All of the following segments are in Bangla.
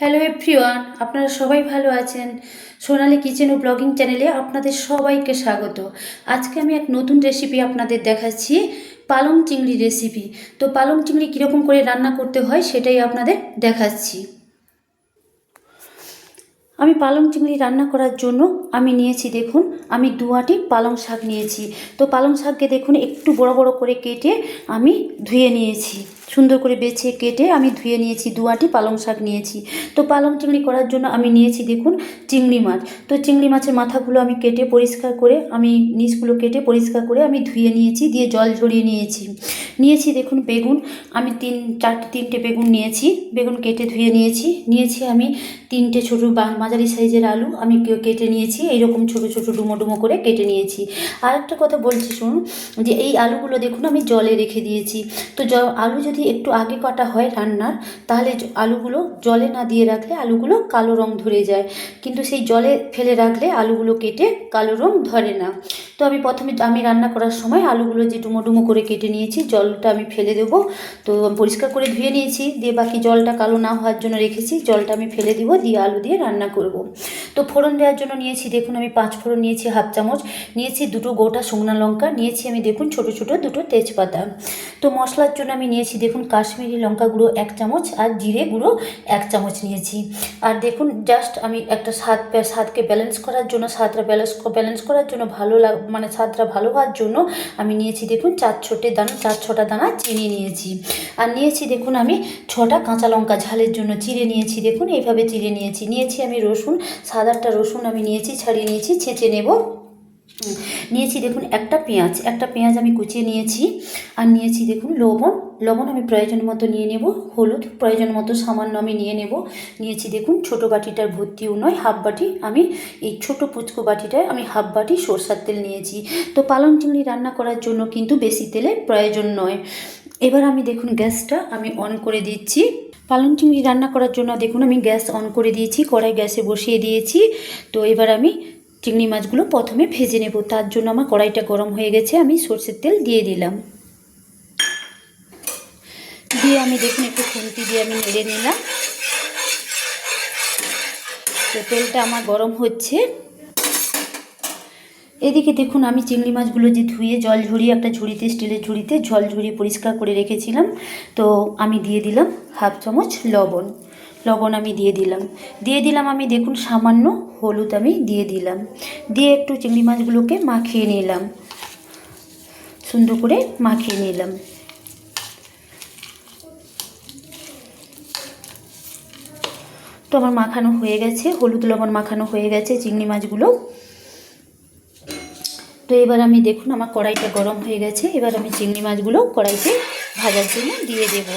হ্যালো এভরিওয়ান আপনারা সবাই ভালো আছেন। সোনালি কিচেন ও ব্লগিং চ্যানেলে আপনাদের সবাইকে স্বাগত। আজকে আমি এক নতুন রেসিপি আপনাদের দেখাচ্ছি, পালং চিংড়ি রেসিপি তো পালং চিংড়ি কীরকম করে রান্না করতে হয় সেটাই আপনাদের দেখাচ্ছি। আমি পালং চিংড়ি রান্না করার জন্য আমি নিয়েছি, দেখুন, আমি দু আটি পালং শাক নিয়েছি। তো পালং শাককে দেখুন, একটু বড় বড় করে কেটে আমি ধুয়ে নিয়েছি। সুন্দর করে বেছে কেটে আমি ধুয়ে নিয়েছি, দু আটি পালং শাক নিয়েছি। তো পালং চিংড়ি করার জন্য আমি নিয়েছি দেখুন চিংড়ি মাছ। তো চিংড়ি মাছের মাথাগুলো আমি কেটে পরিষ্কার করে, আমি নিচগুলো কেটে পরিষ্কার করে আমি ধুয়ে নিয়েছি, দিয়ে জল ঝরিয়ে নিয়েছি। নিয়েছি দেখুন বেগুন, আমি তিন, চারটে, তিনটে বেগুন নিয়েছি। বেগুন কেটে ধুয়ে নিয়েছি। নিয়েছি আমি তিনটে ছোটো মাঝারি সাইজের আলু আমি কেটে নিয়েছি, এইরকম ছোটো ছোটো, ডুমো ডুমো করে কেটে নিয়েছি। আর একটা কথা বলছি শুনুন, যে এই আলুগুলো দেখুন আমি জলে রেখে দিয়েছি। তো আলু যদি একটু আগে কাটা হয় রান্নার, তাহলে আলুগুলো জলে না দিয়ে রাখলে আলুগুলো কালো রং ধরে যায়। কিন্তু সেই জলে ফেলে রাখলে আলুগুলো কেটে কালো রং ধরে না। তো আমি প্রথমে আমি রান্না করার সময় আলুগুলো যে ডুমো ডুমো করে কেটে নিয়েছি, জলটা আমি ফেলে দেবো। তো পরিষ্কার করে ধুয়ে নিয়েছি, দিয়ে বাকি জলটা কালো না হওয়ার জন্য রেখেছি, জলটা আমি ফেলে দিব, দিয়ে আলু দিয়ে রান্না করব। তো ফোড়ন দেওয়ার জন্য নিয়েছি, দেখুন আমি পাঁচ ফোড়ন নিয়েছি, হাফ চামচ। নিয়েছি দুটো গোটা শুকনো লঙ্কা, নিয়েছি আমি দেখুন ছোট ছোট দুটো তেজপাতা। তো মশলার জন্য আমি নিয়েছি দেখুন কাশ্মীরি লঙ্কা গুঁড়ো এক চামচ আর জিরে গুঁড়ো এক চামচ নিয়েছি। আর দেখুন জাস্ট আমি একটা স্বাদ স্বাদকে ব্যালেন্স করার জন্য, স্বাদটা ব্যালেন্স ব্যালেন্স করার জন্য ভালো লাগ মানে স্বাদটা ভালো হওয়ার জন্য আমি নিয়েছি দেখুন চার ছোটে দানা, চার ছটা দানা চিনি নিয়েছি। আর নিয়েছি দেখুন আমি ছটা কাঁচা লঙ্কা ঝালের জন্য চিড়ে নিয়েছি দেখুন, এইভাবে চিড়ে নিয়েছি। নিয়েছি আমি রসুন, সাত আটটা রসুন আমি নিয়েছি, ছাড়িয়ে নিয়েছি, ছেঁচে নেব। নিয়েছি দেখুন একটা পেঁয়াজ একটা পেঁয়াজ আমি কুচিয়ে নিয়েছি। আর নিয়েছি দেখুন লবণ লবণ আমি প্রয়োজন মতো নিয়ে নেব, হলুদ প্রয়োজন মতো সামান্য আমি নিয়ে নেব। নিয়েছি দেখুন ছোট বাটিটার ভর্তিও নয় হাফ বাটি আমি এই ছোট পুচকো বাটিটায় আমি হাফ বাটি সরষার তেল নিয়েছি। তো পালং চিংড়ি রান্না করার জন্য কিন্তু বেশি তেলের প্রয়োজন নয়। এবার আমি দেখুন গ্যাসটা আমি অন করে দিচ্ছি। পালং চিংড়ি রান্না করার জন্য দেখুন আমি গ্যাস অন করে দিয়েছি, কড়াই গ্যাসে বসিয়ে দিয়েছি। তো এবার আমি চিংড়ি মাছগুলো প্রথমে ভেজে নেব। তার জন্য আমার কড়াইটা গরম হয়ে গেছে, আমি সর্ষের তেল দিয়ে দিলাম। দিয়ে আমি দেখুন একটু খুন্তি দিয়ে আমি নেড়ে নিলাম। তো তেলটা আমার গরম হচ্ছে। এদিকে দেখুন আমি চিংড়ি মাছগুলো যে ধুয়ে জল ঝরিয়ে, একটা ঝুড়িতে, স্টিলের ঝুড়িতে জল ঝরিয়ে পরিষ্কার করে রেখেছিলাম। তো আমি দিয়ে দিলাম হাফ চামচ লবণ। লবণ আমি দিয়ে দিলাম। দিয়ে দিলাম আমি দেখুন সামান্য হলুদ আমি দিয়ে দিলাম। দিয়ে একটু চিংড়ি মাছগুলোকে মাখিয়ে নিলাম। সুন্দর করে মাখিয়ে নিলাম। তো আমার মাখানো হয়ে গেছে, হলুদ লবণ মাখানো হয়ে গেছে, চিংড়ি মাছগুলো। তো এবার আমি দেখুন, আমার কড়াইটা গরম হয়ে গেছে, এবার আমি চিংড়ি মাছগুলো কড়াইতে ভাজার জন্য দিয়ে দেব।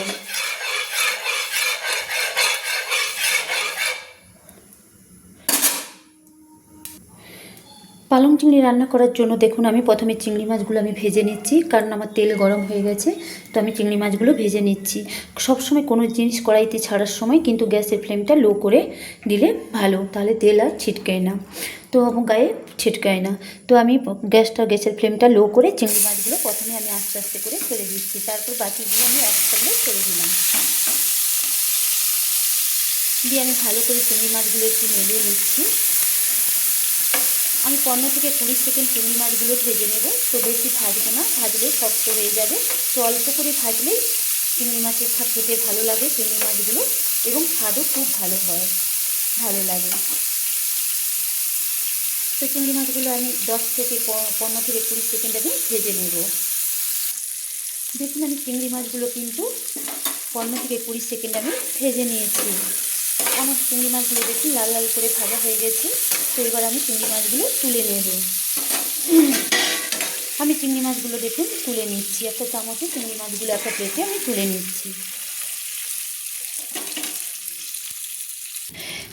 পালং চিংড়ি রান্না করার জন্য দেখুন, আমি প্রথমে চিংড়ি মাছগুলো আমি ভেজে নিচ্ছি, কারণ আমার তেল গরম হয়ে গেছে, তো আমি চিংড়ি মাছগুলো ভেজে নিচ্ছি। সবসময় কোনো জিনিস কড়াইতে ছাড়ার সময় কিন্তু গ্যাসের ফ্লেমটা লো করে দিলে ভালো, তাহলে তেল আর ছিটকায় না। তো গায়ে ছিটকায় না। তো আমি গ্যাসটা, গ্যাসের ফ্লেমটা লো করে চিংড়ি মাছগুলো প্রথমে আমি আস্তে আস্তে করে ফেলে দিচ্ছি, তারপর বাকিগুলো আমি একসঙ্গে ফেলে দিলাম। দিয়ে আমি ভালো করে চিংড়ি মাছগুলো একটু মেলিয়ে নিচ্ছি। আমি পনেরো থেকে কুড়ি সেকেন্ড চিংড়ি মাছগুলো ভেজে নেব। তো বেশি ভাজবো না, ভাজলে শক্ত হয়ে যাবে। তো অল্প করে ভাজলেই চিংড়ি মাছের খা খেতে ভালো লাগে চিংড়ি মাছগুলো এবং স্বাদও খুব ভালো হয়, ভালো লাগে। তো চিংড়ি মাছগুলো আমি দশ থেকে পনেরো থেকে কুড়ি সেকেন্ড আমি ভেজে নেব। দেখুন আমি চিংড়ি মাছগুলো কিন্তু পনেরো থেকে কুড়ি সেকেন্ড আমি ভেজে নিয়েছি। আমার চিংড়ি মাছগুলো দেখি, লাল লাল করে ভাজা হয়ে গেছে। তো এবার আমি চিংড়ি মাছগুলো তুলে নেব। আমি চিংড়ি মাছগুলো দেখুন, তুলে নিচ্ছি। একটা চামচে চিংড়ি মাছগুলো একটা প্লেটে আমি তুলে নিচ্ছি।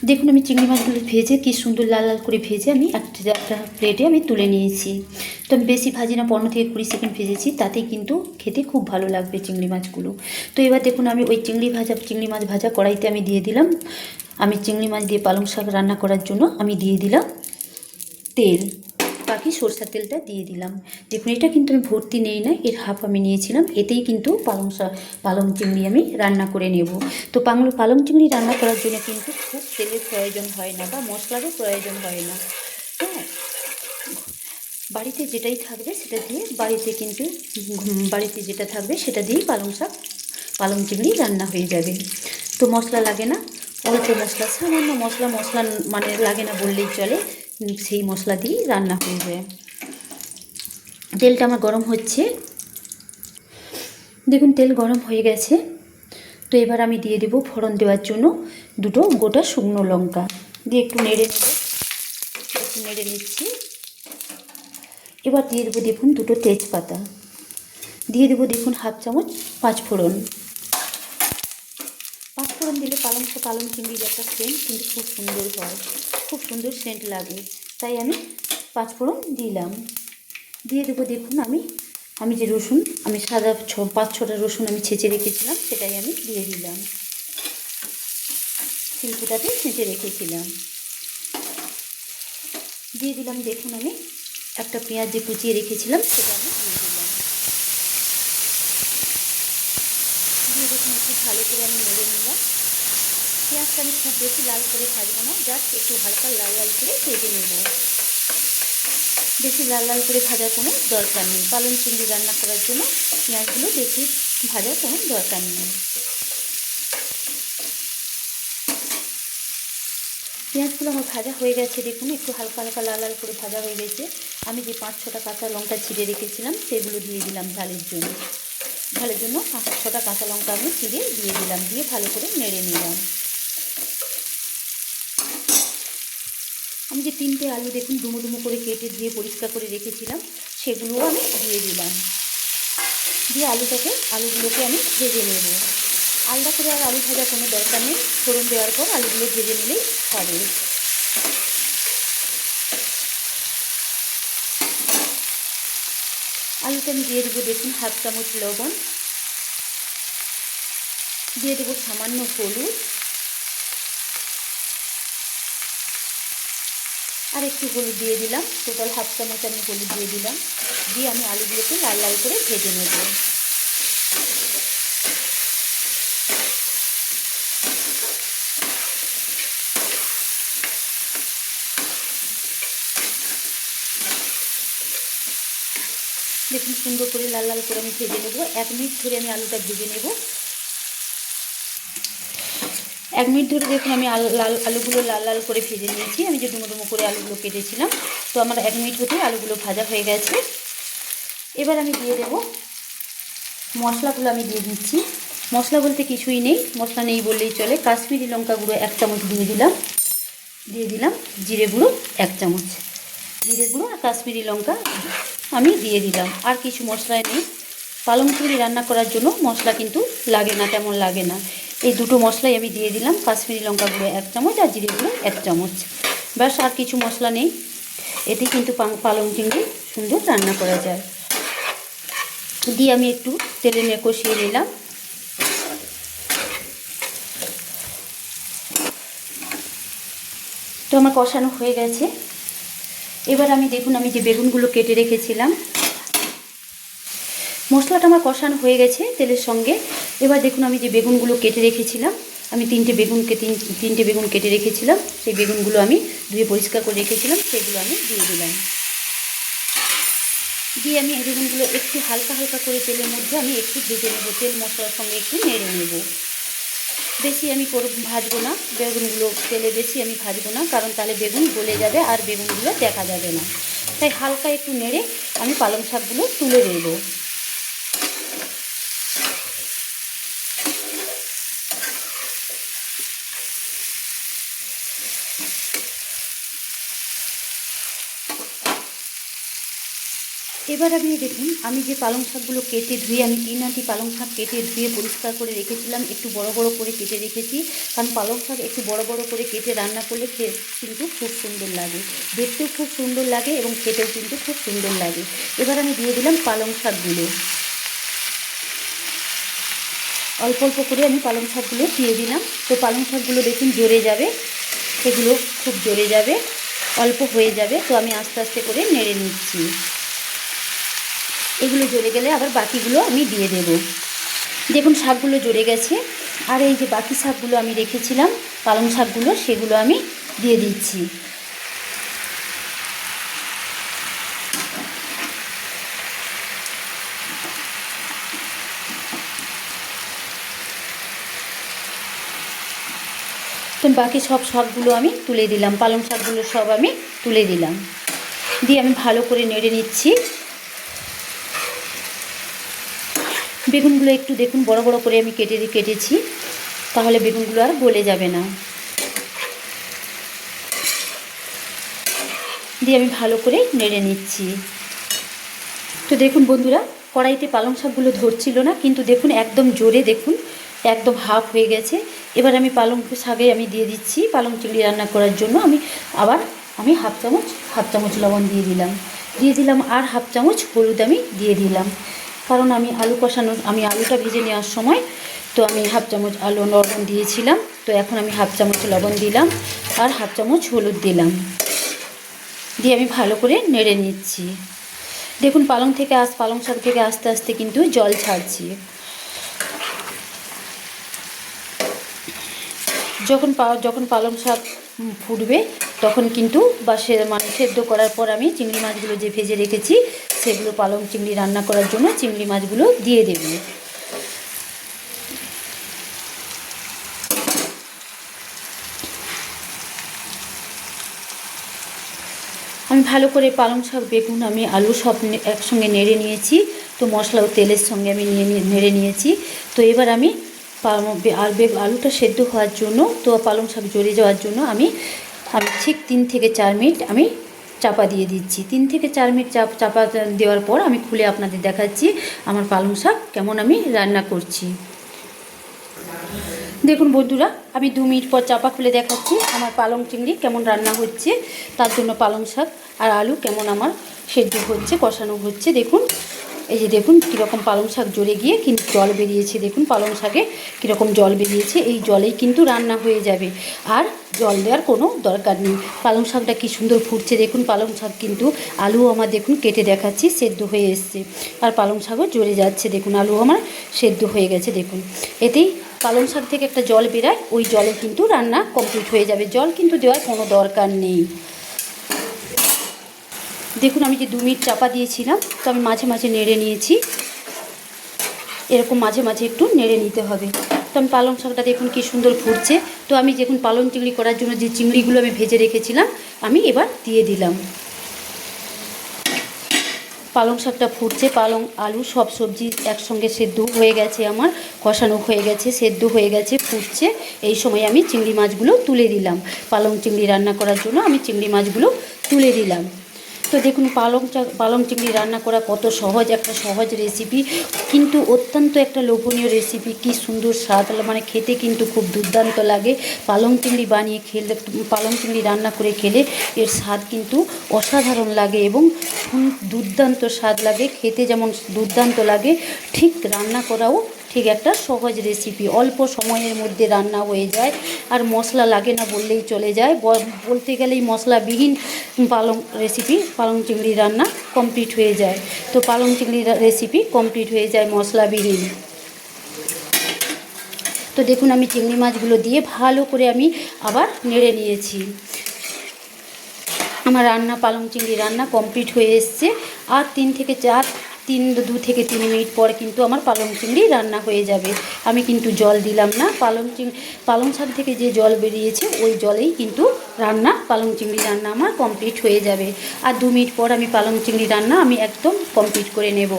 দেখুন আমি চিংড়ি মাছগুলো ভেজে কি সুন্দর লাল লাল করে ভেজে আমি একটা একটা প্লেটে আমি তুলে নিয়েছি। তো আমি বেশি ভাজি না, পনেরো থেকে কুড়ি সেকেন্ড ভেজেছি, তাতে কিন্তু খেতে খুব ভালো লাগবে চিংড়ি মাছগুলো। তো এবার দেখুন আমি ওই চিংড়ি ভাজা, চিংড়ি মাছ ভাজা কড়াইতে আমি দিয়ে দিলাম। আমি চিংড়ি মাছ দিয়ে পালং শাক রান্না করার জন্য আমি দিয়ে দিলাম তেল। বাকি সরষার তেলটা দিয়ে দিলাম। দেখুন, এটা কিন্তু আমি ভর্তি নেই না, এর হাফ আমি নিয়েছিলাম। এতেই কিন্তু পালং পালং চিংড়ি আমি রান্না করে নেব। তো পালং পালং চিংড়ি রান্না করার জন্য কিন্তু খুব তেলের প্রয়োজন হয় না বা মশলারও প্রয়োজন হয় না। হ্যাঁ বাড়িতে যেটাই থাকবে সেটা দিয়ে বাড়িতে কিন্তু বাড়িতে যেটা থাকবে সেটা দিয়েই পালং শাক, পালং চিংড়ি রান্না হয়ে যাবে। তো মশলা লাগে না, অল্প মশলা, সামান্য মশলা মশলা মানে লাগে না বললেই চলে। সেই মশলা দিয়েই রান্না হয়ে যায় তেলটা আমার গরম হচ্ছে। দেখুন, তেল গরম হয়ে গেছে। তো এবার আমি দিয়ে দেবো ফোড়ন দেওয়ার জন্য দুটো গোটা শুকনো লঙ্কা। দিয়ে একটু নেড়ে একটু নেড়ে নিচ্ছি। এবার দিয়ে দেবো, দেখুন, দুটো তেজপাতা। দিয়ে দেবো, দেখুন, হাফ চামচ পাঁচ ফোড়ন। পাঁচ ফোড়ন দিলে পালং পালং চিংড়ির একটা সেন্ট কিন্তু খুব সুন্দর হয়। খুব সুন্দর সেন্ট লাগে। তাই আমি পাঁচ ফোড়ন দিলাম। দিয়ে দেবো, দেখুন আমি আমি যে রসুন, আমি সাদা ছ, পাঁচ ছটা রসুন আমি ছেঁচে রেখেছিলাম, সেটাই আমি দিয়ে দিলাম। শিল্পটাতে ছেঁচে রেখেছিলাম। দিয়ে দিলাম, দেখুন আমি, একটা পেঁয়াজ যে কুচিয়ে রেখেছিলাম, সেটা আমি দিয়ে দিলাম। দিয়ে দেখুন একটু ভালো করে আমি নেড়ে নিলাম। পেঁয়াজটা আমি খুব বেশি লাল করে ভাজবো না জাস্ট একটু হালকা লাল লাল করে ভেজে নেব। বেশি লাল লাল করে ভাজার কোনো দরকার নেই। পালং চিংড়ি রান্না করার জন্য পেঁয়াজগুলো বেশি ভাজার কোনো দরকার নেই। পেঁয়াজগুলো আমার ভাজা হয়ে গেছে, দেখুন, একটু হালকা হালকা লাল লাল করে ভাজা হয়ে গেছে। আমি যে পাঁচ ছটা কাঁচা লঙ্কা ছিঁড়ে রেখেছিলাম, সেগুলো দিয়ে দিলাম ঝালের জন্য। ঝালের জন্য পাঁচ ছটা কাঁচা লঙ্কা আমি ছিঁড়ে দিয়ে দিলাম, দিয়ে ভালো করে নেড়ে নিলাম। যে তিনটে আলু দেখুন ডুমো ডুমো করে কেটে ধুয়ে পরিষ্কার করে রেখেছিলাম, সেগুলোও আমি দিয়ে দিলাম। দিয়ে আলুটাকে, আলুগুলোকে আমি ভেজে নেব। আলাদা করে আর আলু ভাজা কোনো দরকার নেই। ফোড়ন দেওয়ার পর আলুগুলো ভেজে নিলেই হবে। আলুটা আমি দিয়ে দেবো দেখুন হাফ চামচ লবণ। দিয়ে দেবো সামান্য হলুদ। আর একটু হলুদ দিয়ে দিলাম। টোটাল হাফ চামচ আমি হলুদ দিয়ে দিলাম। দিয়ে আমি আলুগুলোকে লাল লাল করে ভেজে নেব। দেখুন, সুন্দর করে লাল লাল করে আমি ভেজে নেব। এক মিনিট ধরে আমি আলুটা ভেজে নেব। এক মিনিট ধরে দেখুন আমি লাল আলুগুলো লাল লাল করে ভেজে নিয়েছি। আমি যে ডুমো ডুমো করে আলুগুলো কেটেছিলাম, তো আমার এক মিনিট হতে আলুগুলো ভাজা হয়ে গেছে। এবার আমি দিয়ে দেব মশলাগুলো আমি দিয়ে দিচ্ছি। মশলা বলতে কিছুই নেই, মশলা নেই বললেই চলে। কাশ্মীরি লঙ্কা গুঁড়ো এক চামচ দিয়ে দিলাম। দিয়ে দিলাম জিরে গুঁড়ো এক চামচ। জিরে গুঁড়ো আর কাশ্মীরি লঙ্কা আমি দিয়ে দিলাম। আর কিছু মশলা নেই। পালং চিংড়ি রান্না করার জন্য মশলা কিন্তু লাগে না, তেমন লাগে না। এই দুটো মশলাই আমি দিয়ে দিলাম, কাশ্মীরি লঙ্কা গুঁড়ো এক চামচ আর জিরে গুঁড়ো এক চামচ। ব্যাস, আর কিছু মশলা নেই। এতে কিন্তু পালং চিংড়ি সুন্দর রান্না করা যায়। দিয়ে আমি একটু তেলে নিয়ে কষিয়ে নিলাম। তো আমার কষানো হয়ে গেছে। এবার আমি দেখুন, আমি যে বেগুনগুলো কেটে রেখেছিলাম মশলাটা আমার কষানো হয়ে গেছে তেলের সঙ্গে। এবার দেখুন আমি যে বেগুনগুলো কেটে রেখেছিলাম, আমি তিনটে বেগুনকে তিন তিনটে বেগুন কেটে রেখেছিলাম। সেই বেগুনগুলো আমি ধুয়ে পরিষ্কার করে রেখেছিলাম, সেগুলো আমি দিয়ে দিলাম। দিয়ে আমি এই বেগুনগুলো একটু হালকা হালকা করে তেলের মধ্যে আমি একটু ভেজে নেব, তেল মশলার সঙ্গে একটু নেড়ে নেব। বেশি আমি ভাজবো না, বেগুনগুলো তেলে বেশি আমি ভাজবো না, কারণ তাহলে বেগুন গলে যাবে আর বেগুনগুলো দেখা যাবে না। তাই হালকা একটু নেড়ে আমি পালং শাকগুলো তুলে দেবো এবার আপনি দেখুন, আমি যে পালং শাকগুলো কেটে ধুয়ে, আমি তিন আটি পালং শাক কেটে ধুয়ে পরিষ্কার করে রেখেছিলাম, একটু বড় বড় করে কেটে রেখেছি। কারণ পালং শাক একটু বড় বড় করে কেটে রান্না করলে কিন্তু খুব সুন্দর লাগে। দেখতেও খুব সুন্দর লাগে এবং খেতেও কিন্তু খুব সুন্দর লাগে। এবার আমি দিয়ে দিলাম পালং শাকগুলো। অল্প অল্প করে আমি পালং শাকগুলো দিয়ে দিলাম। তো পালং শাকগুলো দেখুন জোরে যাবে এগুলো খুব জোরে যাবে, অল্প হয়ে যাবে। তো আমি আস্তে আস্তে করে নেড়ে নিচ্ছি। এগুলো জ্বলে গেলে আবার বাকিগুলো আমি দিয়ে দেব। দেখুন, শাকগুলো জ্বলে গেছে। আর এই যে বাকি শাকগুলো আমি রেখেছিলাম, পালং শাকগুলো, সেগুলো আমি দিয়ে দিচ্ছি। বাকি সব শাকগুলো আমি তুলে দিলাম। পালং শাকগুলো সব আমি তুলে দিলাম। দিয়ে আমি ভালো করে নেড়ে নিচ্ছি। বেগুনগুলো একটু দেখুন, বড় বড় করে আমি কেটে কেটেছি। তাহলে বেগুনগুলো আর গলে যাবে না। দিয়ে আমি ভালো করে নেড়ে নিচ্ছি। তো দেখুন বন্ধুরা, কড়াইতে পালং শাকগুলো ধরছিল না, কিন্তু দেখুন একদম জোরে দেখুন, একদম হাফ হয়ে গেছে। এবার আমি পালং শাকে আমি দিয়ে দিচ্ছি পালং চিংড়ি রান্না করার জন্য। আমি আবার আমি হাফ চামচ হাফ চামচ লবণ দিয়ে দিলাম। দিয়ে দিলাম আর হাফ চামচ হলুদ আমি দিয়ে দিলাম। কারণ আমি আলু কষানো, আমি আলুটা ভেজে নেওয়ার সময় তো আমি হাফ চামচ আলু লবণ দিয়েছিলাম। তো এখন আমি হাফ চামচ লবণ দিলাম আর হাফ চামচ হলুদ দিলাম। দিয়ে আমি ভালো করে নেড়ে নিচ্ছি। দেখুন, পালং থেকে আস, পালং শাক থেকে আস্তে আস্তে কিন্তু জল ছাড়ছি। যখন যখন পালং শাক ফুটবে, তখন কিন্তু বা সে মানে সেদ্ধ করার পর আমি চিংড়ি মাছগুলো যে ভেজে রেখেছি, সেগুলো পালং চিংড়ি রান্না করার জন্য চিংড়ি মাছগুলো দিয়ে দেবো। আমি ভালো করে পালং শাক, বেগুন, আমি আলু সব একসঙ্গে নেড়ে নিয়েছি। তো মশলা ও তেলের সঙ্গে আমি নিয়ে নেড়ে নিয়েছি। তো এবার আমি আর আলুটা সেদ্ধ হওয়ার জন্য, তো পালং শাক জ্বলে যাওয়ার জন্য আমি আমি ঠিক তিন থেকে চার মিনিট আমি চাপা দিয়ে দিচ্ছি। তিন থেকে চার মিনিট চাপ, চাপা দেওয়ার পর আমি খুলে আপনাদের দেখাচ্ছি আমার পালং শাক কেমন আমি রান্না করছি। দেখুন বন্ধুরা, আমি দু মিনিট পর চাপা খুলে দেখাচ্ছি আমার পালং চিংড়ি কেমন রান্না হচ্ছে, তার জন্য পালং শাক আর আলু কেমন আমার সেদ্ধ হচ্ছে, কষানো হচ্ছে। দেখুন এই যে দেখুন কীরকম পালং শাক জ্বলে গিয়ে কিন্তু জল বেরিয়েছে। দেখুন পালং শাকে কীরকম জল বেরিয়েছে। এই জলেই কিন্তু রান্না হয়ে যাবে। আর জল দেওয়ার কোনো দরকার নেই। পালং শাকটা কী সুন্দর ফুটছে। দেখুন পালং শাক কিন্তু আলু আমার দেখুন কেটে দেখাচ্ছি, সেদ্ধ হয়ে এসছে। আর পালং শাকও জ্বলে যাচ্ছে। দেখুন আলু আমার সেদ্ধ হয়ে গেছে। দেখুন এতেই পালং শাক থেকে একটা জল বেরায়। ওই জলে কিন্তু রান্না কমপ্লিট হয়ে যাবে। জল কিন্তু দেওয়ার কোনো দরকার নেই। দেখুন, আমি যে দু মিনিট চাপা দিয়েছিলাম, তো আমি মাঝে মাঝে নেড়ে নিয়েছি। এরকম মাঝে মাঝে একটু নেড়ে নিতে হবে। তো আমি পালং শাকটা দেখুন কি সুন্দর ফুটছে। তো আমি যখন পালং চিংড়ি করার জন্য যে চিংড়িগুলো আমি ভেজে রেখেছিলাম, আমি এবার দিয়ে দিলাম। পালং শাকটা ফুটছে, পালং, আলু, সব সবজি একসঙ্গে সেদ্ধ হয়ে গেছে আমার, কষানো হয়ে গেছে, সেদ্ধ হয়ে গেছে, ফুটছে। এই সময় আমি চিংড়ি মাছগুলো তুলে দিলাম। পালং চিংড়ি রান্না করার জন্য আমি চিংড়ি মাছগুলো তুলে দিলাম। তো দেখুন, পালং চা- পালং চিংড়ি রান্না করা কত সহজ, একটা সহজ রেসিপি কিন্তু অত্যন্ত একটা লোভনীয় রেসিপি কি সুন্দর স্বাদ মানে খেতে কিন্তু খুব দুর্দান্ত লাগে। পালং চিংড়ি বানিয়ে খেলে, পালং চিংড়ি রান্না করে খেলে এর স্বাদ কিন্তু অসাধারণ লাগে এবং দুর্দান্ত স্বাদ লাগে, খেতে যেমন দুর্দান্ত লাগে, ঠিক রান্না করাও ঠিক একটা সহজ রেসিপি অল্প সময়ের মধ্যে রান্না হয়ে যায়, আর মশলা লাগে না বললেই চলে যায়। বলতে গেলেই মশলাবিহীন পালং রেসিপি পালং চিংড়ি রান্না কমপ্লিট হয়ে যায়। তো পালং চিংড়ি রেসিপি কমপ্লিট হয়ে যায় মশলাবিহীন। তো দেখুন আমি চিংড়ি মাছগুলো দিয়ে ভালো করে আমি আবার নেড়ে নিয়েছি। আমার রান্না, পালং চিংড়ি রান্না কমপ্লিট হয়ে এসছে। আর তিন থেকে চার তিন দু থেকে তিন মিনিট পর কিন্তু আমার পালং চিংড়ি রান্না হয়ে যাবে। আমি কিন্তু জল দিলাম না। পালং চিং, পালং শাক থেকে যে জল বেরিয়েছে, ওই জলেই কিন্তু রান্না, পালং চিংড়ি রান্না আমার কমপ্লিট হয়ে যাবে। আর দু মিনিট পর আমি পালং চিংড়ি রান্না আমি একদম কমপ্লিট করে নেব।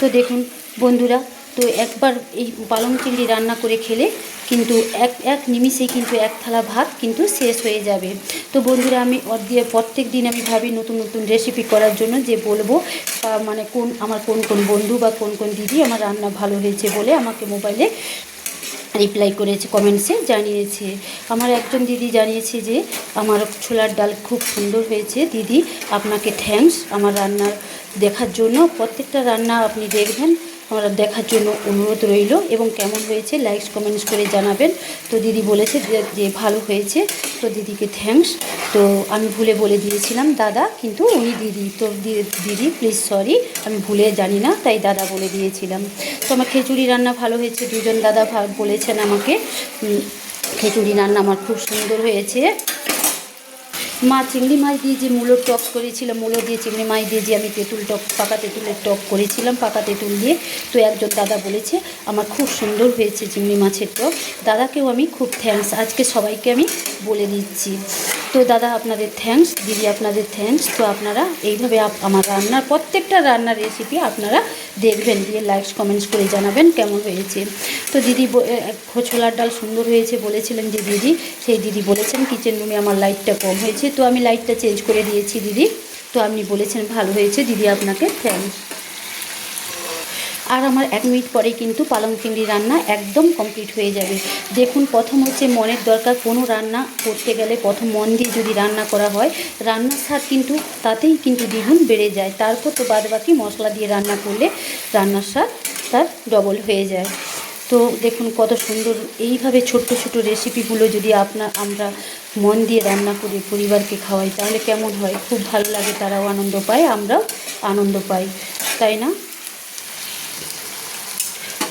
তো দেখুন বন্ধুরা তো একবার এই পালং চিংড়ি রান্না করে খেলে কিন্তু এক এক নিমিষেই কিন্তু এক থালা ভাত কিন্তু শেষ হয়ে যাবে। তো বন্ধুরা, আমি দিয়ে প্রত্যেক দিন আমি ভাবি নতুন নতুন রেসিপি করার জন্য যে বলব মানে কোন, আমার কোন কোন বন্ধু বা কোন কোন দিদি আমার রান্না ভালো হয়েছে বলে আমাকে মোবাইলে রিপ্লাই করেছে কমেন্টসে জানিয়েছে। আমার একজন দিদি জানিয়েছে যে, আমার ছোলার ডাল খুব সুন্দর হয়েছে, দিদি, আপনাকে থ্যাঙ্কস আমার রান্নার দেখার জন্য প্রত্যেকটা রান্না আপনি দেখবেন। আমরা দেখার জন্য অনুরোধ রইল এবং কেমন হয়েছে লাইকস কমেন্টস করে জানাবেন। তো দিদি বলেছে যে ভালো হয়েছে, তো দিদিকে থ্যাঙ্কস তো আমি ভুলে বলে দিয়েছিলাম দাদা, কিন্তু উনি দিদি, তো দিদি প্লিজ সরি আমি ভুলে জানি না, তাই দাদা বলে দিয়েছিলাম। তো আমার খিচুড়ি রান্না ভালো হয়েছে, দুজন দাদা বলেছেন আমাকে। খিচুড়ি রান্না আমার খুব সুন্দর হয়েছে। মা চিংড়ি মাছ দিয়ে যে মূলোর টক করেছিলাম মূলো দিয়ে চিংড়ি মাছ দিয়ে যে আমি তেঁতুল টক, পাকা তেঁতুলের টক করেছিলাম, পাকা তেঁতুল দিয়ে। তো একজন দাদা বলেছে, আমার খুব সুন্দর হয়েছে চিংড়ি মাছের টক। দাদাকেও আমি খুব থ্যাংকস আজকে সবাইকে আমি বলে দিচ্ছি। তো দাদা, আপনাদের থ্যাঙ্কস দিদি আপনাদের থ্যাঙ্কস তো আপনারা এইভাবে আমার রান্নার প্রত্যেকটা রান্নার রেসিপি আপনারা দেখবেন, দিয়ে লাইকস কমেন্টস করে জানাবেন কেমন হয়েছে। তো দিদি ব- এ- এ- ছোলার ডাল সুন্দর হয়েছে বলেছিলেন যে দিদি, সেই দিদি বলেছেন কিচেন রুমে আমার লাইটটা কম হয়েছে। তো আমি লাইটটা চেঞ্জ করে দিয়েছি দিদি। তো আপনি বলেছেন ভালো হয়েছে। দিদি আপনাকে থ্যাঙ্কস আর আমার এক মিনিট পরে কিন্তু পালং চিংড়ি রান্না একদম কমপ্লিট হয়ে যাবে। দেখুন, প্রথম হচ্ছে মনের দরকার কোনো রান্না করতে গেলে প্রথম মন দিয়ে যদি রান্না করা হয়, রান্নার স্বাদ কিন্তু তাতেই কিন্তু দ্বিগুণ বেড়ে যায়। তারপর তো বাদ বাকি মশলা দিয়ে রান্না করলে রান্নার স্বাদ তার ডবল হয়ে যায়। তো দেখুন, কত সুন্দর এইভাবে ছোট্ট ছোট রেসিপিগুলো যদি আপনার আমরা মন দিয়ে রান্না করে পরিবারকে খাওয়াই, তাহলে কেমন হয়? খুব ভালো লাগে, তারাও আনন্দ পায়, আমরাও আনন্দ পাই। তাই না?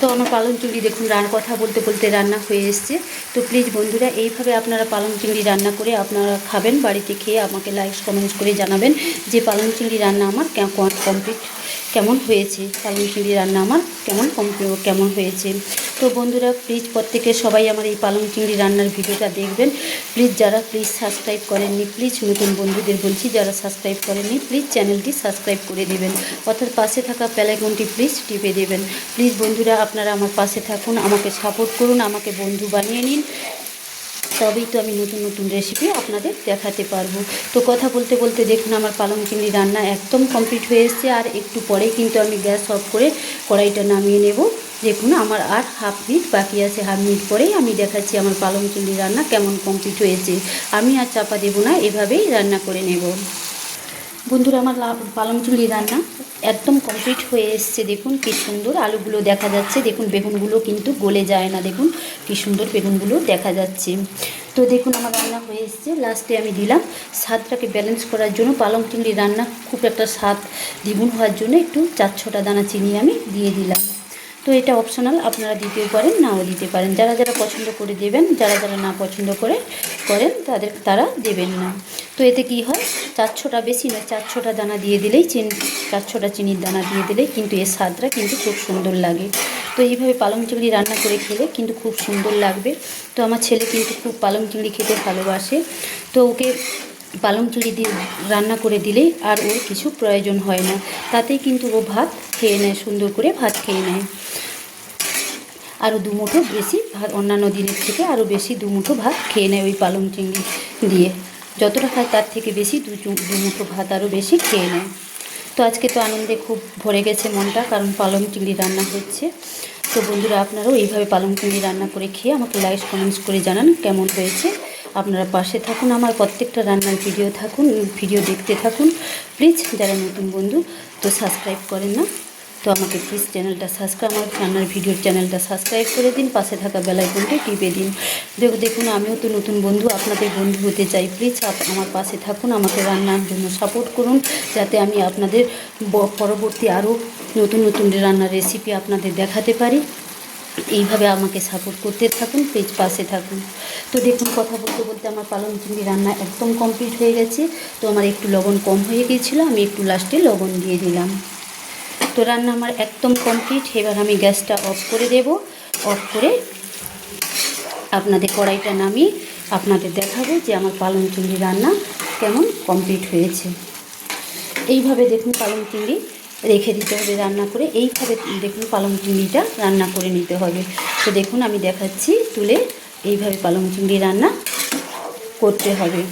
তো আমার পালং চিংড়ি দেখুন, রান কথা বলতে বলতে রান্না হয়ে এসছে। তো প্লিজ বন্ধুরা, এইভাবে আপনারা পালং চিংড়ি রান্না করে আপনারা খাবেন, বাড়িতে খেয়ে আমাকে লাইক কমেন্টস করে জানাবেন যে পালং চিংড়ি রান্না আমার কমপ্লিট কেমন হয়েছে? পালং চিংড়ি রান্না আমার কেমন কেমন হয়েছে? তো বন্ধুরা প্লিজ প্রত্যেকে সবাই আমার এই পালং চিংড়ি রান্নার ভিডিওটা দেখবেন। প্লিজ যারা প্লিজ সাবস্ক্রাইব করেননি প্লিজ নতুন বন্ধুদের বলছি, যারা সাবস্ক্রাইব করেননি প্লিজ চ্যানেলটি সাবস্ক্রাইব করে দেবেন। অর্থাৎ পাশে থাকা প্যালাইকনটি প্লিজ টিপে দেবেন। প্লিজ বন্ধুরা আপনারা আমার পাশে থাকুন, আমাকে সাপোর্ট করুন, আমাকে বন্ধু বানিয়ে নিন। তবেই তো আমি নতুন নতুন রেসিপি আপনাদের দেখাতে পারব। তো কথা বলতে বলতে দেখুন, আমার পালং চিংড়ি রান্না একদম কমপ্লিট হয়ে এসছে। আর একটু পরেই কিন্তু আমি গ্যাস অফ করে কড়াইটা নামিয়ে নেব। দেখুন, আমার আর হাফ মিনিট বাকি আছে। হাফ মিনিট পরেই আমি দেখাচ্ছি আমার পালং চিংড়ি রান্না কেমন কমপ্লিট হয়েছে। আমি আর চাপা দেবো না, এভাবেই রান্না করে নেব। বন্ধুরা, আমার পালং চিংড়ি রান্না একদম কমপ্লিট হয়ে এসছে। দেখুন কি সুন্দর আলুগুলো দেখা যাচ্ছে। দেখুন, বেগুনগুলো কিন্তু গলে যায় না। দেখুন কি সুন্দর বেগুনগুলো দেখা যাচ্ছে। তো দেখুন, আমার রান্না হয়ে এসছে। লাস্টে আমি দিলাম স্বাদটাকে ব্যালেন্স করার জন্য। পালং চিংড়ি রান্না খুব একটা স্বাদ দ্বিগুণ হওয়ার জন্য একটু চার ছটা দানা চিনি আমি দিয়ে দিলাম। তো এটা অপশনাল আপনারা দিতেও পারেন, নাও দিতে পারেন। যারা যারা পছন্দ করে দেবেন, যারা যারা না পছন্দ করে, করেন, তাদের, তারা দেবেন না। তো এতে কি হয়? চার ছটা বেশি না চার ছটা দানা দিয়ে দিলেই চিনি চার ছটা চিনির দানা দিয়ে দিলেই কিন্তু এর স্বাদটা কিন্তু খুব সুন্দর লাগে। তো এইভাবে পালং চিংড়ি রান্না করে খেলে কিন্তু খুব সুন্দর লাগবে। তো আমার ছেলে কিন্তু খুব পালং চিংড়ি খেতে ভালোবাসে। তো ওকে পালং চিংড়ি দিয়ে রান্না করে দিলেই আর ওর কিছু প্রয়োজন হয় না। তাতেই কিন্তু ও ভাত খেয়ে নেয়, সুন্দর করে ভাত খেয়ে নেয়। আরও দু মুঠো বেশি ভাত, অন্যান্য দিনের থেকে আরও বেশি দু মুঠো ভাত খেয়ে নেয় ওই পালং চিংড়ি দিয়ে। যতটা খায় তার থেকে বেশি দু চু- দু মুঠো ভাত আরও বেশি খেয়ে নেয়। তো আজকে তো আনন্দে খুব ভরে গেছে মনটা, কারণ পালং চিংড়ি রান্না হচ্ছে। তো বন্ধুরা, আপনারাও এইভাবে পালং চিংড়ি রান্না করে খেয়ে আমাকে লাইক, কমেন্টস করে জানান কেমন হয়েছে। আপনারা পাশে থাকুন, আমার প্রত্যেকটা রান্নার ভিডিও থাকুন, ভিডিও দেখতে থাকুন। প্লিজ, যারা নতুন বন্ধু, তো সাবস্ক্রাইব করেন না। তো আমাকে প্লিজ চ্যানেলটা সাবস্ক্রাইব আমার রান্নার ভিডিওর চ্যানেলটা সাবস্ক্রাইব করে দিন, পাশে থাকা বেলাইকনটি টিপে দিন। দেখ- দেখুন, আমিও তো নতুন বন্ধু, আপনাদের বন্ধু হতে চাই। প্লিজ আমার পাশে থাকুন, আমাকে রান্নার জন্য সাপোর্ট করুন, যাতে আমি আপনাদের পরবর্তী আরও নতুন নতুন রান্নার রেসিপি আপনাদের দেখাতে পারি। এইভাবে আমাকে সাপোর্ট করতে থাকুন প্লিজ পাশে থাকুন। তো দেখুন, কথা বলতে বলতে আমার পালং চিংড়ি রান্না একদম কমপ্লিট হয়ে গেছে। তো আমার একটু লবণ কম হয়ে গিয়েছিল, আমি একটু লাস্টে লবণ দিয়ে দিলাম। তো রান্না আমার একদম কমপ্লিট এবার আমি গ্যাসটা অফ করে দেব। অফ করে আপনাদের কড়াইটা নামিয়ে আপনাদের দেখাবো যে আমার পালং চিংড়ি রান্না কেমন কমপ্লিট হয়েছে। এইভাবে দেখুন পালং চিংড়ি রেখে দিতে হবে রান্না করে। এইভাবে দেখুন পালং চিংড়িটা রান্না করে নিতে হবে। তো দেখুন আমি দেখাচ্ছি তুলে এইভাবে পালং চিংড়ি রান্না করতে হবে।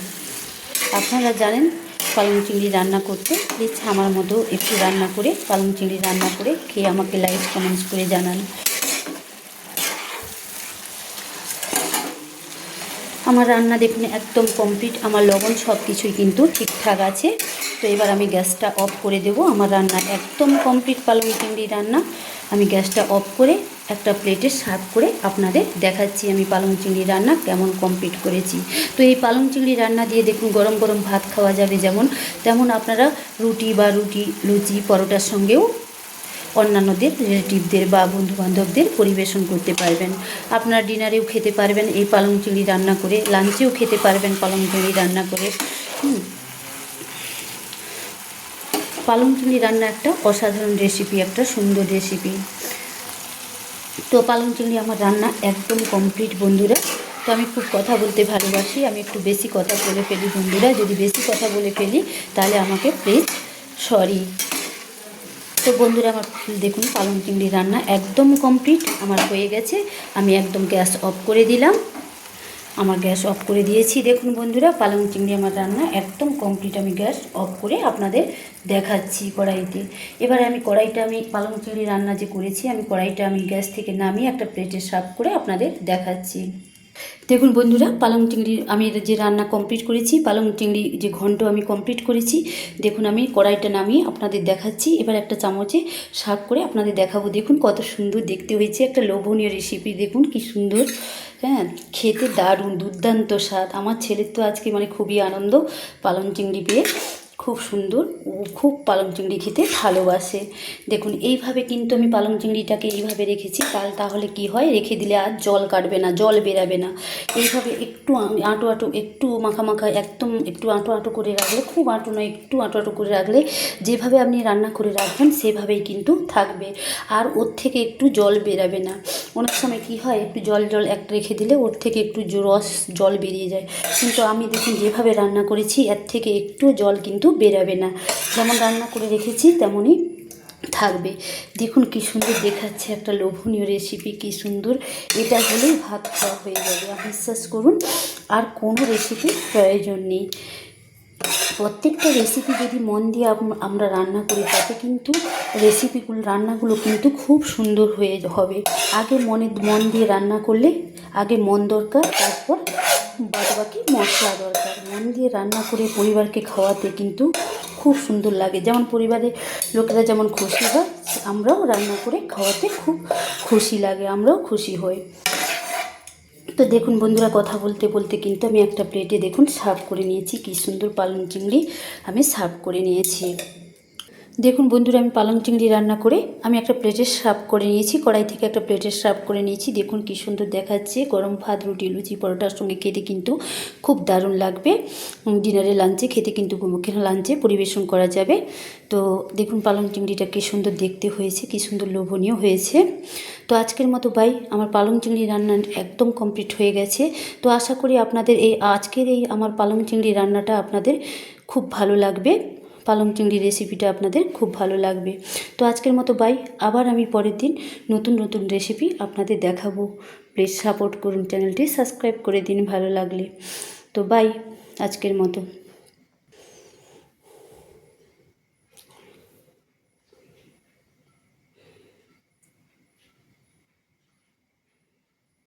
আপনারা জানেন পালং চিংড়ি রান্না করতে প্লিজ আমার মতো একটু রান্না করে, পালং চিংড়ি রান্না করে খেয়ে আমাকে লাইক কমেন্টস করে জানান। আমার রান্না দেখুন একদম কমপ্লিট আমার লবণ সব কিছুই কিন্তু ঠিকঠাক আছে। তো এবার আমি গ্যাসটা অফ করে দেব। আমার রান্না একদম কমপ্লিট পালং চিংড়ি রান্না। আমি গ্যাসটা অফ করে একটা প্লেটে সার্ভ করে আপনাদের দেখাচ্ছি আমি পালং চিংড়ি রান্না কেমন কমপ্লিট করেছি। তো এই পালং চিংড়ি রান্না দিয়ে দেখুন গরম গরম ভাত খাওয়া যাবে যেমন, তেমন আপনারা রুটি বা রুটি, লুচি, পরোটার সঙ্গেও অন্যান্যদের রিলেটিভদের বা বন্ধুবান্ধবদের পরিবেশন করতে পারবেন। আপনারা ডিনারেও খেতে পারবেন এই পালং চিংড়ি রান্না করে, লাঞ্চেও খেতে পারবেন পালং চিংড়ি রান্না করে। হুম। পালং চিংড়ি রান্না একটা অসাধারণ রেসিপি একটা সুন্দর রেসিপি তো পালং চিংড়ি আমার রান্না একদম কমপ্লিট বন্ধুরা। তো আমি খুব কথা বলতে ভালোবাসি, আমি একটু বেশি কথা বলে ফেলি বন্ধুরা। যদি বেশি কথা বলে ফেলি, তাহলে আমাকে প্লিজ সরি তো বন্ধুরা, আমার দেখুন পালং চিংড়ি রান্না একদম কমপ্লিট আমার হয়ে গেছে। আমি একদম গ্যাস অফ করে দিলাম। আমার গ্যাস অফ করে দিয়েছি। দেখুন বন্ধুরা, পালং চিংড়ি আমার রান্না একদম কমপ্লিট আমি গ্যাস অফ করে আপনাদের দেখাচ্ছি কড়াইতে। এবারে আমি কড়াইটা, আমি পালং চিংড়ি রান্না যে করেছি, আমি কড়াইটা আমি গ্যাস থেকে নামিয়ে একটা প্লেটে সাফ করে আপনাদের দেখাচ্ছি। দেখুন বন্ধুরা, পালং চিংড়ি আমি যে রান্না কমপ্লিট করেছি, পালং চিংড়ি যে ঘন্ট আমি কমপ্লিট করেছি, দেখুন আমি কড়াইটা নামিয়ে আপনাদের দেখাচ্ছি। এবার একটা চামচে শাক করে আপনাদের দেখাবো। দেখুন কত সুন্দর দেখতে হয়েছে, একটা লোভনীয় রেসিপি দেখুন কি সুন্দর। হ্যাঁ খেতে দারুণ, দুর্দান্ত স্বাদ। আমার ছেলের তো আজকে মানে খুবই আনন্দ পালং চিংড়ি পেয়ে। খুব সুন্দর ও খুব পালং চিংড়ি খেতে ভালোবাসে। দেখুন, এইভাবে কিন্তু আমি পালং চিংড়িটাকে এইভাবে রেখেছি কাল তাহলে কি হয়? রেখে দিলে আর জল কাটবে না, জল বেরাবে না। এইভাবে একটু আমি আঁটো আঁটো, একটু মাখা মাখা, একদম একটু আঁটো আঁটো করে রাখলে, খুব আঁটো নয়, একটু আঁটো আঁটো করে রাখলে, যেভাবে আপনি রান্না করে রাখবেন, সেভাবেই কিন্তু থাকবে। আর ওর থেকে একটু জল বেরাবে না। অনেক সময় কি হয়, একটু জল জল এক রেখে দিলে ওর থেকে একটু রস জল বেরিয়ে যায়। কিন্তু আমি দেখুন, যেভাবে রান্না করেছি, এর থেকে একটু জল কিন্তু বেরাবে না। যেমন রান্না করে রেখেছি, তেমনই থাকবে। দেখুন কি সুন্দর দেখাচ্ছে একটা লোভনীয় রেসিপি কি সুন্দর। এটা হলেই ভাত খাওয়া হয়ে যাবে। বিশ্বাস করুন, আর কোনো রেসিপির প্রয়োজন নেই। প্রত্যেকটা রেসিপি যদি মন দিয়ে আমরা রান্না করি, তাতে কিন্তু রেসিপিগুলো রান্নাগুলো কিন্তু খুব সুন্দর হয়ে হবে। আগে মনে, মন দিয়ে রান্না করলে আগে মন দরকার, তারপর বাদ বাকি মশলা দরকার। মন দিয়ে রান্না করে পরিবারকে খাওয়াতে কিন্তু খুব সুন্দর লাগে। যেমন পরিবারের লোকেরা যেমন খুশি হয়, আমরাও রান্না করে খাওয়াতে খুব খুশি লাগে, আমরাও খুশি হই। তো দেখুন বন্ধুরা, কথা বলতে বলতে কিন্তু আমি একটা প্লেটে দেখুন সার্ভ করে নিয়েছি। কি সুন্দর পালং চিংড়ি আমি সার্ভ করে নিয়েছি। দেখুন বন্ধুরা, আমি পালং চিংড়ি রান্না করে আমি একটা প্লেটে সার্ভ করে নিয়েছি, কড়াই থেকে একটা প্লেটে সার্ভ করে নিয়েছি। দেখুন কি সুন্দর দেখাচ্ছে, গরম ভাত, রুটি, লুচি, পরোটার সঙ্গে খেতে কিন্তু খুব দারুণ লাগবে। ডিনারে লাঞ্চে খেতে কিন্তু লাঞ্চে পরিবেশন করা যাবে। তো দেখুন পালং চিংড়িটা কি সুন্দর দেখতে হয়েছে, কি সুন্দর লোভনীয় হয়েছে। তো আজকের মতো বাই আমার পালং চিংড়ি রান্না একদম কমপ্লিট হয়ে গেছে। তো আশা করি আপনাদের এই, আজকের এই আমার পালং চিংড়ি রান্নাটা আপনাদের খুব ভালো লাগবে। পালং চিংড়ি রেসিপিটা আপনাদের খুব ভালো লাগবে। তো আজকের মতো বাই আবার আমি পরের দিন নতুন নতুন রেসিপি আপনাদের দেখাবো। প্লিজ সাপোর্ট করুন চ্যানেলটি সাবস্ক্রাইব করে দিন ভালো লাগলে। তো বাই আজকের মতো।